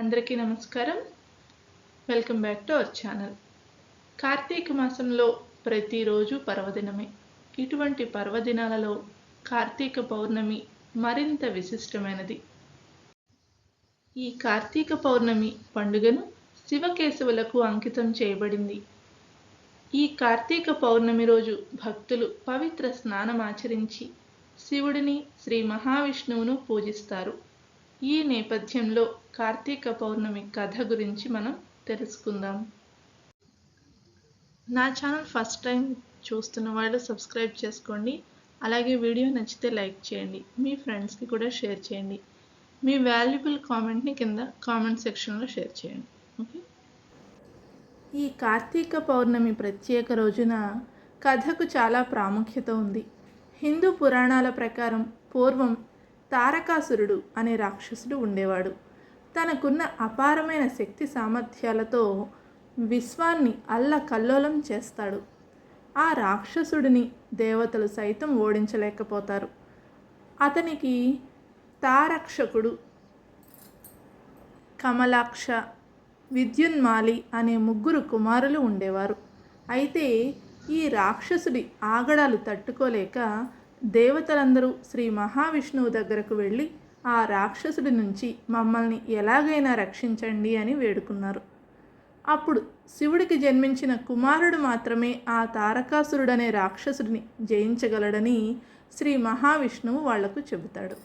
అందరికీ నమస్కారం. Welcome back to our channel Karthika మాసంలో ప్రతిరోజు పర్వదినమే. ఇటువంటి పర్వదినాలలో కార్తీక పౌర్ణమి మరింత విశిష్టమైనది. ఈ కార్తీక పౌర్ణమి పండుగను శివకేశవులకు అంకితం చేయబడింది. ఈ కార్తీక పౌర్ణమి రోజు భక్తులు పవిత్ర స్నానం ఆచరించి శివుడిని శ్రీ మహావిష్ణువును పూజిస్తారు. ఈ నేపథ్యంలో కార్తీక పౌర్ణమి కథ గురించి మనం తెలుసుకుందాం. నా ఛానల్ ఫస్ట్ టైం చూస్తున్న వాళ్ళు సబ్స్క్రైబ్ చేసుకోండి. అలాగే వీడియో నచ్చితే లైక్ చేయండి. మీ ఫ్రెండ్స్కి కూడా షేర్ చేయండి. మీ వాల్యుబుల్ కామెంట్ని కింద కామెంట్ సెక్షన్లో షేర్ చేయండి. ఓకే? ఈ కార్తీక పౌర్ణమి ప్రత్యేక రోజున కథకు చాలా ప్రాముఖ్యత ఉంది. హిందూ పురాణాల ప్రకారం పూర్వం తారకాసురుడు అనే రాక్షసుడు ఉండేవాడు. తనకున్న అపారమైన శక్తి సామర్థ్యాలతో విశ్వాన్ని అల్లకల్లోలం చేస్తాడు. ఆ రాక్షసుడిని దేవతలు సైతం ఓడించలేకపోతారు. అతనికి తారక్షకుడు కమలాక్ష విద్యున్మాలి అనే ముగ్గురు కుమారులు ఉండేవారు. అయితే ఈ రాక్షసుడి ఆగడాలు తట్టుకోలేక దేవతలందరూ శ్రీ మహావిష్ణువు దగ్గరకు వెళ్ళి ఆ రాక్షసుడి నుంచి మమ్మల్ని ఎలాగైనా రక్షించండి అని వేడుకున్నారు. అప్పుడు శివుడికి జన్మించిన కుమారుడు మాత్రమే ఆ తారకాసురుడనే రాక్షసుడిని జయించగలడని శ్రీ మహావిష్ణువు వాళ్ళకు చెబుతాడు.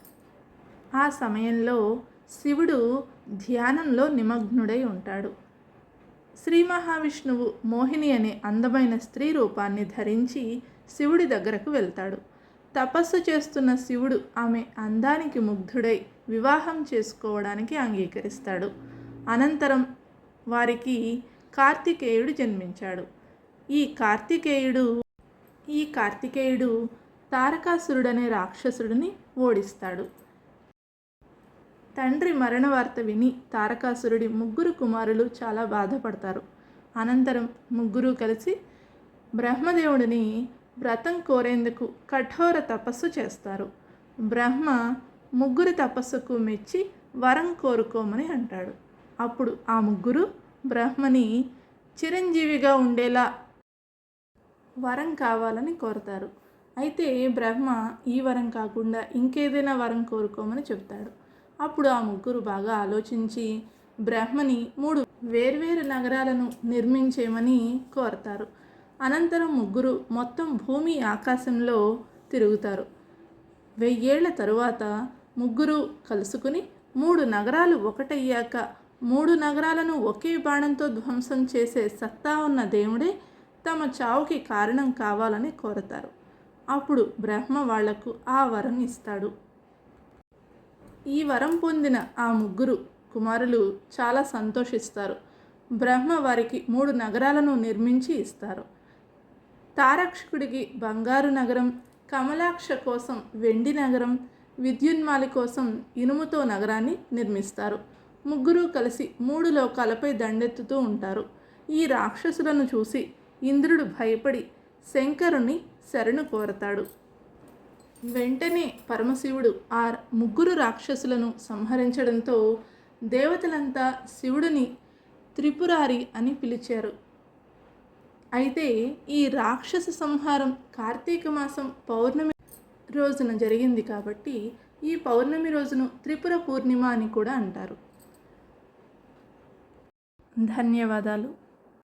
ఆ సమయంలో శివుడు ధ్యానంలో నిమగ్నుడై ఉంటాడు. శ్రీ మహావిష్ణువు మోహిని అనే అందమైన స్త్రీ రూపాన్ని ధరించి శివుడి దగ్గరకు వెళ్తాడు. తపస్సు చేస్తున్న శివుడు ఆమె అందానికి ముగ్ధుడై వివాహం చేసుకోవడానికి అంగీకరిస్తాడు. అనంతరం వారికి కార్తికేయుడు జన్మించాడు. ఈ కార్తికేయుడు ఈ కార్తికేయుడు తారకాసురుడనే రాక్షసుడిని ఓడిస్తాడు. తండ్రి మరణ వార్త విని తారకాసురుడి ముగ్గురు కుమారులు చాలా బాధపడతారు. అనంతరం ముగ్గురు కలిసి బ్రహ్మదేవుడిని వ్రతం కోరేందుకు కఠోర తపస్సు చేస్తారు. బ్రహ్మ ముగ్గురి తపస్సుకు మెచ్చి వరం కోరుకోమని అంటాడు. అప్పుడు ఆ ముగ్గురు బ్రహ్మని చిరంజీవిగా ఉండేలా వరం కావాలని కోరతారు. అయితే బ్రహ్మ ఈ వరం కాకుండా ఇంకేదైనా వరం కోరుకోమని చెప్తాడు అప్పుడు ఆ ముగ్గురు బాగా ఆలోచించి బ్రహ్మని మూడు వేర్వేరు నగరాలను నిర్మించేమని కోరతారు. అనంతరం ముగ్గురు మొత్తం భూమి ఆకాశంలో తిరుగుతారు. వెయ్యేళ్ళ తరువాత ముగ్గురు కలుసుకుని మూడు నగరాలు ఒకటయ్యాక మూడు నగరాలను ఒకే బాణంతో ధ్వంసం చేసే సత్తా ఉన్న దేవుడే తమ చావుకి కారణం కావాలని కోరతారు. అప్పుడు బ్రహ్మ వాళ్ళకు ఆ వరం ఇస్తాడు. ఈ వరం పొందిన ఆ ముగ్గురు కుమారులు చాలా సంతోషిస్తారు. బ్రహ్మ వారికి మూడు నగరాలను నిర్మించి ఇస్తారు. తారక్షకుడికి బంగారు నగరం కమలాక్ష కోసం వెండి నగరం విద్యున్మాలి కోసం ఇనుముతో నగరాన్ని నిర్మిస్తారు. ముగ్గురు కలిసి మూడు లోకాలపై దండెత్తుతూ ఉంటారు. ఈ రాక్షసులను చూసి ఇంద్రుడు భయపడి శంకరుని శరణు కోరతాడు. వెంటనే పరమశివుడు ఆ ముగ్గురు రాక్షసులను సంహరించడంతో దేవతలంతా శివుడిని త్రిపురారి అని పిలిచారు. అయితే ఈ రాక్షస సంహారం కార్తీక మాసం పౌర్ణమి రోజున జరిగింది కాబట్టి ఈ పౌర్ణమి రోజును త్రిపుర పూర్ణిమ అని కూడా అంటారు. ధన్యవాదాలు.